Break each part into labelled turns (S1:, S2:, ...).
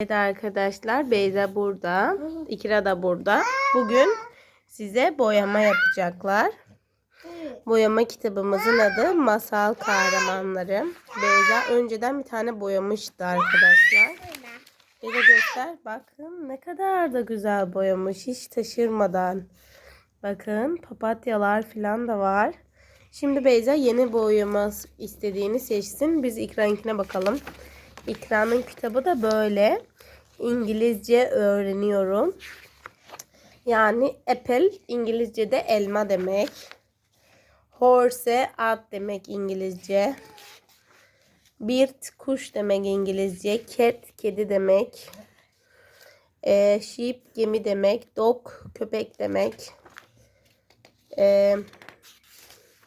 S1: Evet arkadaşlar Beyza burada. İkra da burada. Bugün size boyama yapacaklar. Boyama kitabımızın adı Masal Kahramanları. Beyza önceden bir tane boyamıştı arkadaşlar. Beyza göster. Bakın ne kadar da güzel boyamış. Hiç taşırmadan. Bakın papatyalar falan da var. Şimdi Beyza yeni boyama istediğini seçsin. Biz İkra'nkine bakalım. İkra'nın kitabı da böyle. İngilizce öğreniyorum. Yani apple İngilizce'de elma demek. Horse at demek İngilizce. Bird kuş demek İngilizce. Cat kedi demek. Ee, sheep gemi demek. Dog köpek demek. Ee,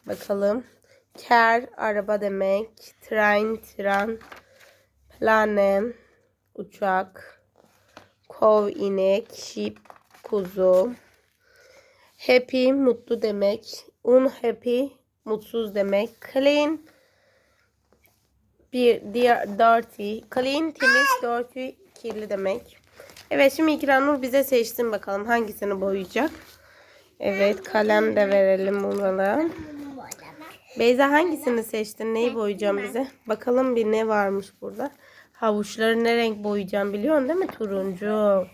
S1: bakalım. Car araba demek. Train tren. Plane uçak. Kov inek. Sheep kuzu. Happy mutlu demek. Unhappy mutsuz demek. Clean bir diğer dirty. Clean temiz, dirty kirli demek. Evet şimdi İkranur bize seçsin bakalım hangisini boyayacak. Evet kalem de verelim bunlara. Beyza hangisini seçtin? Neyi boyayacağım bize? Bakalım bir ne varmış burada. Havuçları ne renk boyayacağım biliyorsun değil mi? Turuncu.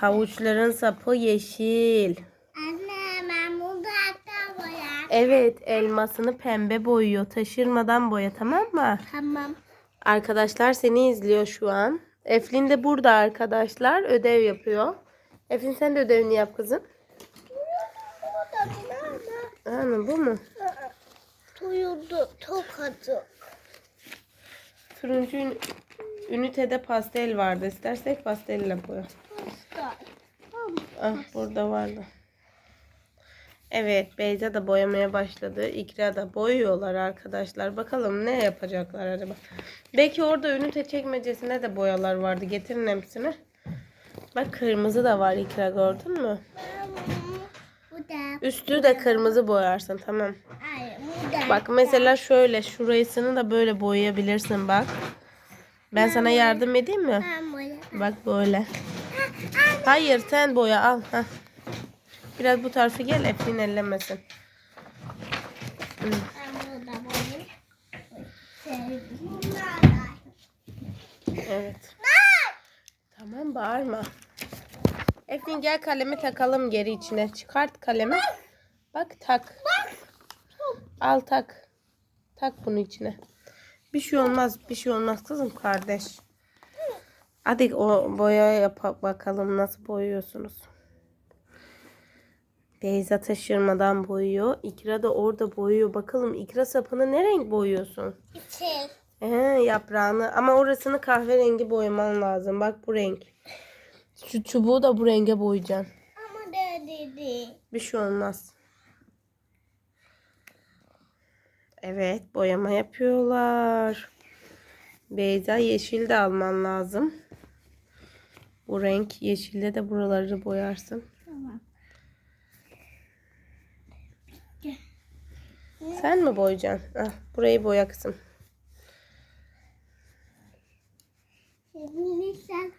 S1: Havuçların sapı yeşil.
S2: Anne ben bunu hatta boyar.
S1: Evet elmasını pembe boyuyor. Taşırmadan boya tamam mı?
S2: Tamam.
S1: Arkadaşlar seni izliyor şu an. Eflin de burada arkadaşlar. Ödev yapıyor. Eflin sen de ödevini yap kızım. Anı bu mu?
S2: Tuyuldu tokadı.
S1: Turuncu ün- ünitede pastel vardı. İstersek pastelle boya.
S2: Hasta.
S1: Ah burada vardı. Evet Beyza da boyamaya başladı. İkra da boyuyorlar arkadaşlar. Bakalım ne yapacaklar acaba. Belki orada ünite çekmecesine de boyalar vardı. Getirin hepsini. Bak kırmızı da var İkra gördün mü?
S2: Bu da.
S1: Üstü de kırmızı boyarsın tamam.
S2: Da.
S1: Bak mesela şöyle şurasını da böyle boyayabilirsin bak. Ben sana yardım edeyim mi? Bak böyle. Hayır sen boya al. Heh. Biraz bu tarafa gel Eflin ellemesin. Evet. Tamam bağırma. Eflin gel kalemi takalım geri içine. Çıkart kalemi. Bak tak. Al tak. Tak bunu içine. Bir şey olmaz. Bir şey olmaz kızım kardeş. Hadi o boya yap bakalım nasıl boyuyorsunuz. Beyza taşırmadan boyuyor. İkra da orada boyuyor. Bakalım İkra sapını ne renk boyuyorsun?
S2: Şey.
S1: Ee, yaprağını ama orasını kahverengi boyaman lazım. Bak bu renk. Şu çubuğu da bu renge boyayacaksın.
S2: Ama de dedi.
S1: Bir şey olmaz. Evet boyama yapıyorlar. Beyza yeşil de alman lazım. Bu renk yeşilde de buraları boyarsın.
S2: Tamam.
S1: Sen mi boyayacaksın? Ah, burayı boya kızım.
S2: Sen.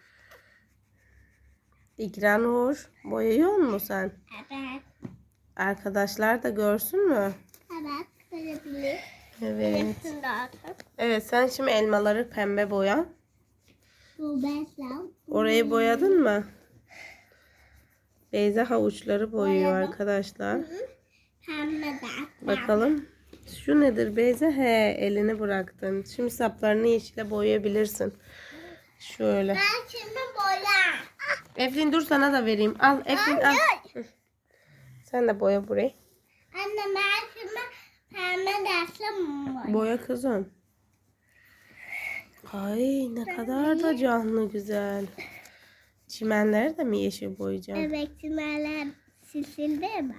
S1: İkranur boyuyor mu sen?
S2: Evet.
S1: Arkadaşlar da görsün mü?
S2: Evet.
S1: Evet. Evet sen şimdi elmaları pembe boya. Orayı boyadın mı? Beyza havuçları boyuyor arkadaşlar.
S2: Pembe.
S1: Bakalım. Şu nedir Beyza? He elini bıraktın. Şimdi saplarını yeşile boyayabilirsin. Şöyle.
S2: Ben şimdi boya.
S1: Eflin dur sana da vereyim. Al Eflin al. Sen de boya burayı.
S2: Anne ben şimdi dersim boya.
S1: Kızım. Ay ne kadar da canlı güzel. Çimenleri de mi yeşil boyayacağım?
S2: Evet çimenler silsildi mi?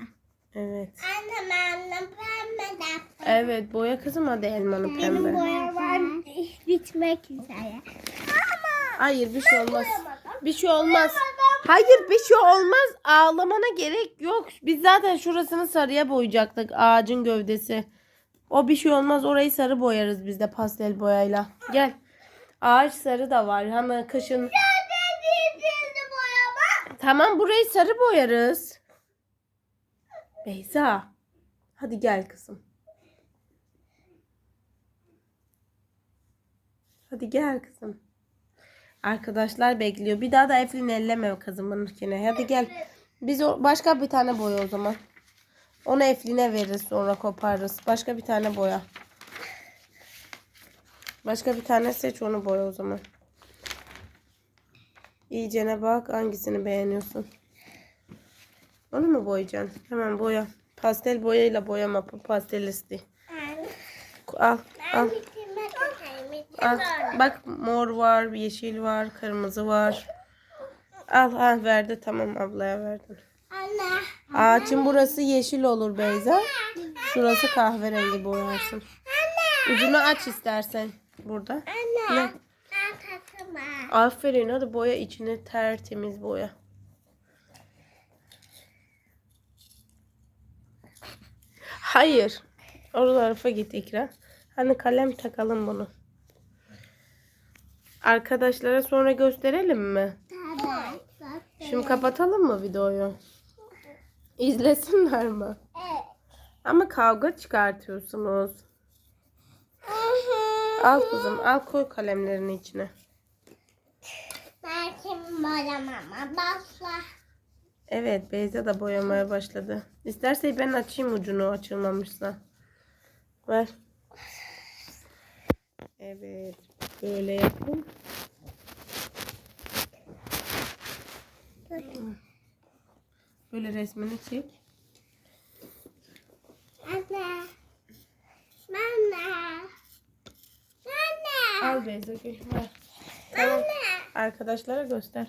S1: Evet.
S2: Anne ben de pembe dersim.
S1: Evet boya kızım hadi elmanı
S2: Benim
S1: pembe.
S2: boyamam bitmek üzere. Ama
S1: Hayır bir şey olmaz. Bir şey olmaz. Hayır bir şey olmaz. Ağlamana gerek yok. Biz zaten şurasını sarıya boyayacaktık. Ağacın gövdesi. O bir şey olmaz. Orayı sarı boyarız biz de pastel boyayla. Gel. Ağaç sarı da var. Hani kışın. Tamam burayı sarı boyarız. Beyza. Hadi gel kızım. Hadi gel kızım. Arkadaşlar bekliyor. Bir daha da Eflin elleme kızımınkine. Hadi gel. Biz başka bir tane boya o zaman. Onu Eflin'e veririz sonra koparırız. Başka bir tane boya. Başka bir tane seç onu boya o zaman. İyicene bak hangisini beğeniyorsun. Onu mu boyayacaksın? Hemen boya. Pastel boyayla boyama pastelisti. Al al. Al. Bak mor var, yeşil var, kırmızı var. Al ha verdi tamam ablaya verdin. Ağaçın burası yeşil olur Beyza. Şurası kahverengi boyarsın. Ucunu aç istersen burada. Ne? Aferin hadi boya içini tertemiz boya. Hayır. O tarafa git İkra. Hani kalem takalım bunu. Arkadaşlara sonra gösterelim mi? Şimdi kapatalım mı videoyu? İzlesinler mi?
S2: Evet.
S1: Ama kavga çıkartıyorsunuz. Al kızım al koy kalemlerin içine.
S2: Ben şimdi boyamama başla.
S1: Evet Beyza da boyamaya başladı. İsterse ben açayım ucunu açılmamışsa. Ver. Evet. Böyle yapın. Böyle resmini çek.
S2: Anne. Anne. Anne.
S1: Al Beyza gel. Ver. Tamam. Arkadaşlara göster.